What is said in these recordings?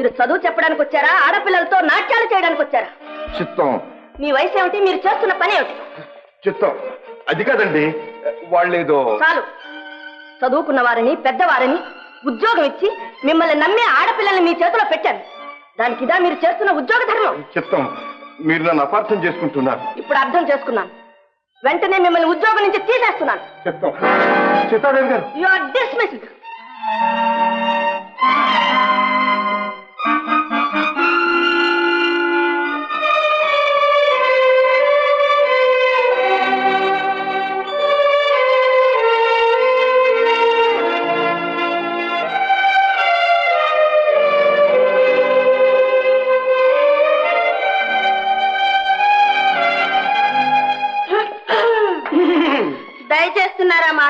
మీరు చదువు చెప్పడానికి వచ్చారా? ఆడపిల్లలతో నాట్యాలు చేయడానికి వచ్చారా? చిత్తం. మీ వయసు ఏమిటి? మీరు చేస్తున్న పని ఏమిటి? చిత్తం. అది కాదండి. వాళ్ళేదో చాలు. చదువుకున్న వారిని పెద్దవారిని ఉద్యోగం ఇచ్చి మిమ్మల్ని నమ్మే ఆడపిల్లల్ని మీ చేతిలో పెట్టాను దానికి ఇదా మీరు చేస్తున్న ఉద్యోగ ధర్మం. చిత్తం మీరు నన్ను అపార్థం చేసుకుంటున్నారు. ఇప్పుడు అర్థం చేసుకున్నాను. వెంటనే మిమ్మల్ని ఉద్యోగం నుంచి తీసేస్తున్నాను. చిత్తం. చిత్తాదేవి గారు. యు ఆర్ డిస్మిస్డ్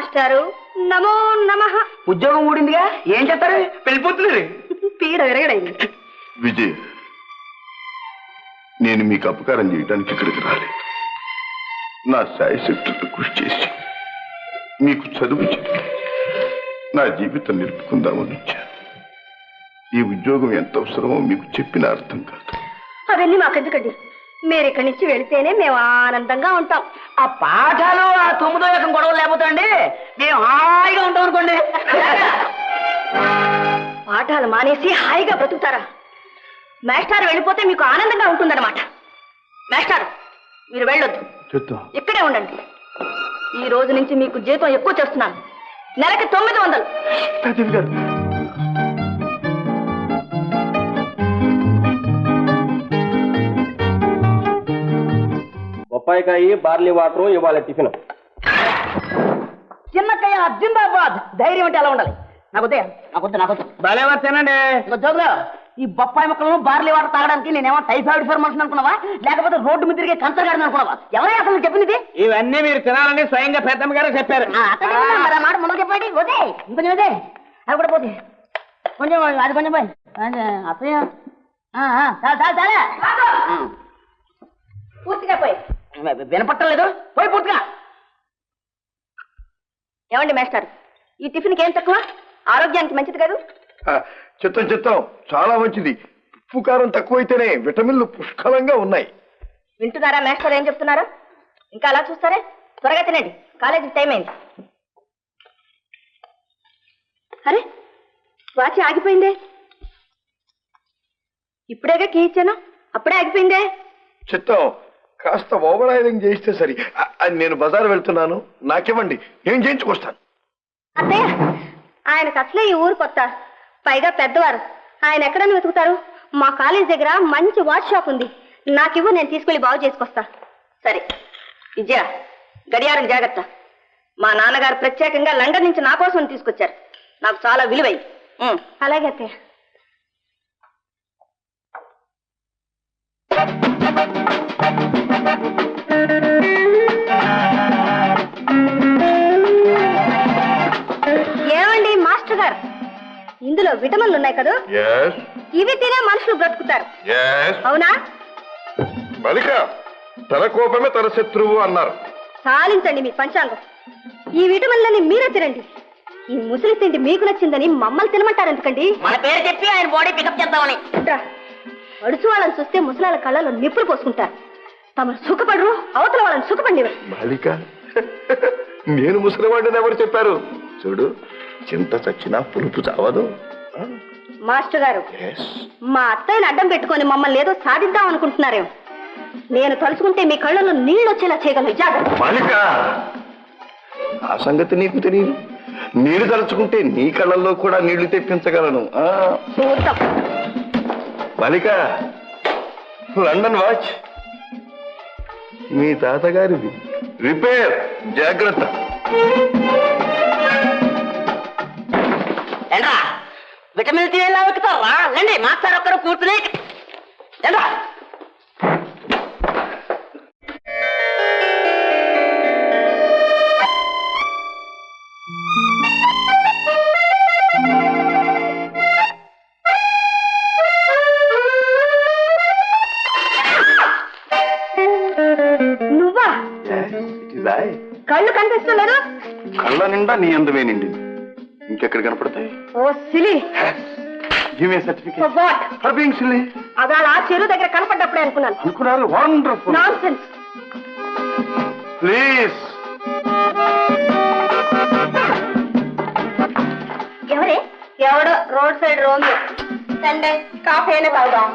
మాస్టారు. నమో నమః. ఉద్యోగం ఊడిందిగా? ఏం చేస్తారు? వెళ్ళిపోతున్నారు పీడ విరగడైంది. విజయ్ నేను మీకు అపకారం చేయడానికి ఇక్కడికి రాలేదు. నా శాయశక్తులతో కృషి చేసి మీకు చదువు చెప్పి నా జీవితం నిలుపుకుందామని వచ్చాను. ఈ ఉద్యోగం ఎంత అవసరమో మీకు చెప్పిన అర్థం కాదు. అవన్నీ మాకెందుకండి? మీరు ఇక్కడి నుంచి వెళితేనే మేము ఆనందంగా ఉంటాం. ఆ పాఠాలు తొమ్మిదో యొక్క గొడవలు లేకపోతాండి మేము హాయిగా ఉంటాం అనుకోండి. పాఠాలు మానేసి హాయిగా బ్రతుకుతారా? మాస్టర్ వెళ్ళిపోతే మీకు ఆనందంగా ఉంటుందన్నమాట. మాస్టర్ మీరు వెళ్ళొద్దు. చిత్తం ఇక్కడే ఉండండి. ఈ రోజు నుంచి మీకు జీతం ఎక్కువ చేస్తున్నాను. నెలకి తొమ్మిది వందలు. బొప్పాయికాయ బార్లీ వాటర్ ఇవాళ టిఫిన్. చిన్నక్కయ్య జిందాబాద్. ధైర్యం అంటే ఎలా ఉండాలి. నాకు వద్దే నాకొద్దు నాకొద్దు భలే వచ్చానండి జోగులు ఈ బొప్పాయి మొక్కలను బార్లీ వాటర్ తాగడానికి నేనేమో టైఫాయిడ్ ఫర్ మనుషులు అనుకున్నావా? లేకపోతే రోడ్డు మీద తిరిగే కంచగాడిని అనుకున్నావా? ఎవరే అసలు చెప్పింది? ఇవన్నీ మీరు తినాలని స్వయంగా పెద్దమ్మ గారే చెప్పారు. మాట ముందు చెప్పండి వదే ఇంకొంచెం వదే అది కూడా పోతే. కొంచెం అది కొంచెం పోయి. అదే, ఆ, చాలు చాలు చాలే. పూర్తిగా పోయి. వినపట్టలేదు. పోయి పూర్తిగా. ఏమండి మాస్టర్? ఈ టిఫిన్కి ఏం తక్కువ? ఆరోగ్యానికి మంచిది కాదు? చిత్తం చిత్తం. చాలా మంచిది. ఉప్పు కారం తక్కువైతేనే విటమిన్లు పుష్కలంగా ఉన్నాయి. వింటున్నారా మాస్టర్? ఏం చెప్తున్నారా? ఇంకా అలా చూస్తారే? త్వరగా తినండి. కాలేజీకి టైం అయింది. అరే వాచి ఆగిపోయిందే. ఇప్పుడేగా కీ ఇచ్చాను? అప్పుడే ఆగిపోయిందే. చిత్తం కాస్త ఓవర్ ఆయిలింగ్ చేయిస్తే సరి. నేను బజార్ వెళ్తున్నాను. నాకివ్వండి. నేను చేయించుకొస్తాను. అత్తయ్య ఆయనకు అసలే ఈ ఊరు కొత్త. పైగా పెద్దవారు. ఆయన ఎక్కడని వెతుకుతారు? మా కాలేజ్ దగ్గర మంచి వాచ్ షాప్ ఉంది. నాకివ్వు నేను తీసుకెళ్ళి బాగు చేసుకొస్తా. సరే. విజయ గడియారం జాగ్రత్త. మా నాన్నగారు ప్రత్యేకంగా లండన్ నుంచి నా కోసం తీసుకొచ్చారు. నాకు చాలా విలువై. అలాగే అత్తయ్య. ఏమండి మాస్టర్ గారు? ఇందులో విటమిన్లు ఉన్నాయి కదా? ఇవి తినే మనుషులు బ్రతుకుతారు. అవునా? మలిక తన కోపమే తన శత్రువు అన్నారు. సాలించండి మీ పంచాంగం. ఈ విటమిన్లని మీరే తినండి. ఈ ముసలి తిండి మీకు నచ్చిందని మమ్మల్ని తినమంటారు ఎందుకండి? మన పేరు చెప్పి ఆయన బాడీ పికప్ చేద్దామని. అడుచు వాళ్ళని చూస్తే ముసలాళ్ళ కళ్ళలో నిప్పులు పోసుకుంటారు. తమ సుఖపడరు అవతల వాళ్ళని సుఖపడినవారు బాలిక నేను ముసలివాడిని ఎవరు చెప్పారు? చూడు చింత చచ్చినా పులుపు చావదు. మాస్టర్ గారు మా అత్తయ్యని అడ్డం పెట్టుకొని మమ్మల్ని ఏదో సాధిద్దాం అనుకుంటున్నారేమో. నేను తలుచుకుంటే మీ కళ్ళలో నీళ్ళు వచ్చేలా చేయగలను. జాగ్రత్త. బాలిక ఆ సంగతి నీకు తెలియదు. నీళ్ళు తలుచుకుంటే నీ కళ్ళల్లో కూడా నీళ్ళు తెప్పించగలను. బాలిక లండన్ వాచ్. మీ తాతగారిది. రిపేర్ జాగ్రత్త. ఏంట్రా? విటమిన్ తినేలా వెతుకుతారా రండి మాస్టర్ ఒక్కరు కూర్చుని. నువ్వా? కళ్ళు కనిపిస్తలేదు కళ్ళ నిండా నీ అందమే నిండి ఇంకెక్కడ కనపడతాయి? ఓ silly. Give a certificate what for being silly Adala ఆ చెరువు దగ్గర కనపడ్డప్పుడే అనుకున్నాను. అనుకున్నారు? వండర్ఫుల్ ప్లీజ్ ఎవరే? ఎవడో road side Romeo. Sunday coffee అయినా తాగుదాం.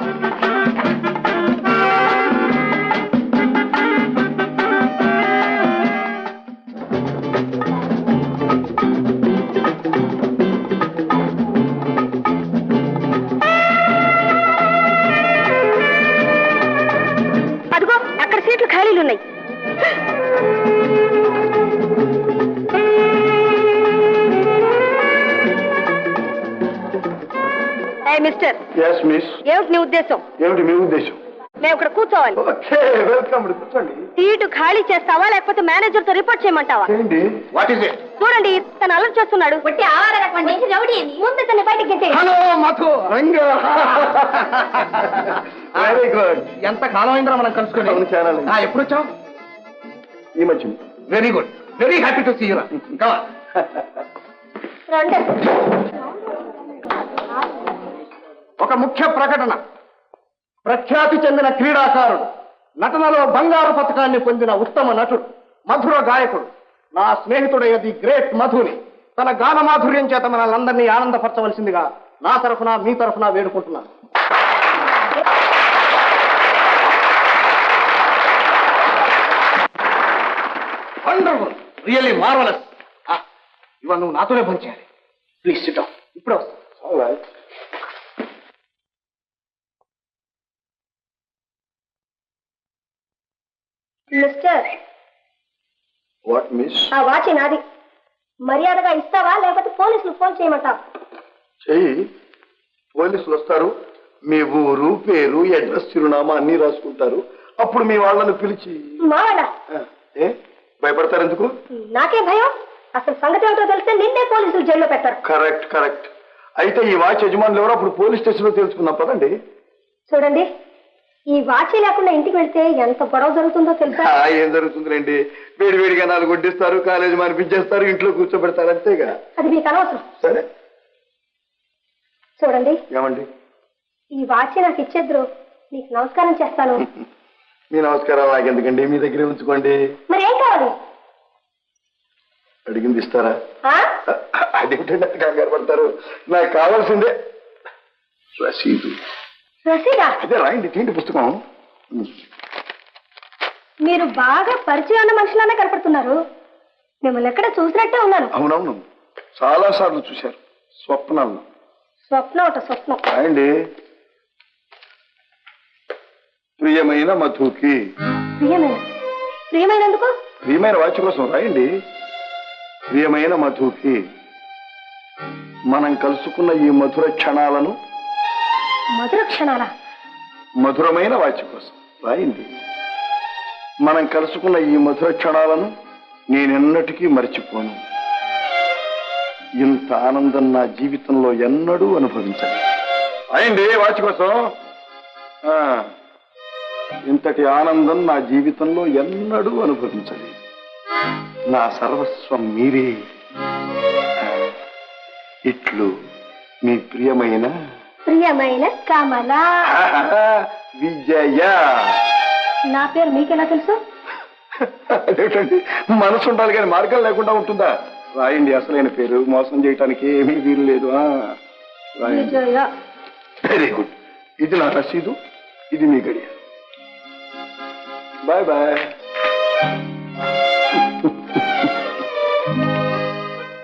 మిస్టర్ ఎస్ మిస్ ఏమిటి నీ ఉద్దేశం? ఏమిటి మీ ఉద్దేశం? మేము ఇక్కడ కూర్చోవాలి. Okay welcome. కూర్చోండి. సీటు ఖాళీ చేస్తావా లేకపోతే మేనేజర్తో రిపోర్ట్ చేయమంటావా? ఏంటి? వాట్ ఈస్ ఇట్ చూడండి తను అలర్ట్ చేస్తున్నాడు. ముందు తన బయటికి గెంటే hello Madhu. Ranga. Very good ఎంత కాలం అయిందిరా మనం అవును, కలుసుకుని చాలా అయింది. ఆ, ఎప్పుడు వచ్చావు ఈ మధ్య very good very happy to see you రండి. ఒక ముఖ్య ప్రకటన. ప్రఖ్యాతి చెందిన క్రీడాకారుడు నటనలో బంగారు పథకాన్ని పొందిన ఉత్తమ నటుడు మధుర గాయకుడు. నా స్నేహితుడైన ది గ్రేట్ మధుని తన గాన మాధుర్యం చేత మనల్ందరినీ ఆనందపరచవలసిందిగా నా తరఫున మీ తరఫున వేడుకుంటున్నాను. వండర్ఫుల్ రియల్లీ మార్వలస్ ఇవాళ నువ్వు నాతోనే పనిచేయాలి ప్లీజ్ సిట్ ఇప్పుడే వస్తా. మిస్టర్. What miss? ఆ వాచి నాది. మర్యాదగా ఇస్తావా లేకపోతే పోలీసులు ఫోన్ చేయమంటావా? చెయ్యి. పోలీసులు వస్తారు. మీ ఊరు పేరు అడ్రస్ చిరునామా అన్ని రాసుకుంటారు. అప్పుడు మీ వాళ్ళని పిలిచి. ఆ, ఏ? భయపడతారు ఎందుకు? నాకే భయం. అసలు సంగతి ఏమిటో తెలిస్తే నిన్నే పోలీసులు జైల్లో పెట్టారు. Correct correct. అయితే ఈ వాచ్ యజమానులు ఎవరో? అప్పుడు పోలీస్ స్టేషన్లో తెలుసుకుందాం పదండి. చూడండి. ఈ వాచి లేకుండా ఇంటికి వెళ్తే ఎంత గొడవ జరుగుతుందో తెలుసా? ఏం జరుగుతుందిలేండి? వేడి వేడిగా నాలుగు వడ్డిస్తారు కాలేజీ మనిపించేస్తారు ఇంట్లో కూర్చోబెడతారు అంతేగా అది మీకు అనవసరం. సరే. చూడండి. ఏమండి? ఈ వాచి నాకు ఇచ్చేద్దరు. నీకు నమస్కారం చేస్తాను. మీ నమస్కారం నాకెందుకండి? మీ దగ్గరే ఉంచుకోండి. మరి ఏం కావాలి? అడిగింది ఇస్తారా? అంత కంగారు పడతారు. నాకు కావాల్సిందే రసీదు. రసీదా అదే రాయండి తీండి పుస్తకం. మీరు బాగా పరిచయం ఉన్న మనుషులానే కనపడుతున్నారు. మిమ్మల్ని ఎక్కడ చూసినట్టే ఉన్నాను. అవునవును. చాలా సార్లు చూశారు. స్వప్నాల్లో స్వప్నం ఒకట స్వప్నం. రాయండి. ప్రియమైన మధుకి. ప్రియమైన. ప్రియమైనందుకు? ప్రియమైన వాచి కోసం రాయండి. ప్రియమైన మధుకి. మనం కలుసుకున్న ఈ మధుర క్షణాలను మధుర క్షణాల మధురమైన వాచి కోసం రాయింది మనం కలుసుకున్న ఈ మధుర క్షణాలను నేనెన్నటికీ మర్చిపోను. ఇంత ఆనందం నా జీవితంలో ఎన్నడూ అనుభవించను అయింది వాచి కోసం ఇంతటి ఆనందం నా జీవితంలో ఎన్నడూ అనుభవించలేదు. నా సర్వస్వం మీరే. ఇట్లు మీ ప్రియమైన ప్రియమైన కమల. విజయ. నా పేరు మీకెలా తెలుసు? అదేంటండి? మనసు ఉండాలి కానీ మార్గం లేకుండా ఉంటుందా? రాయండి అసలైన పేరు. మోసం చేయటానికి ఏమీ వీలు లేదు. వెరీ గుడ్ ఇది నా రసీదు. ఇది మీ గడియ బాయ్ బాయ్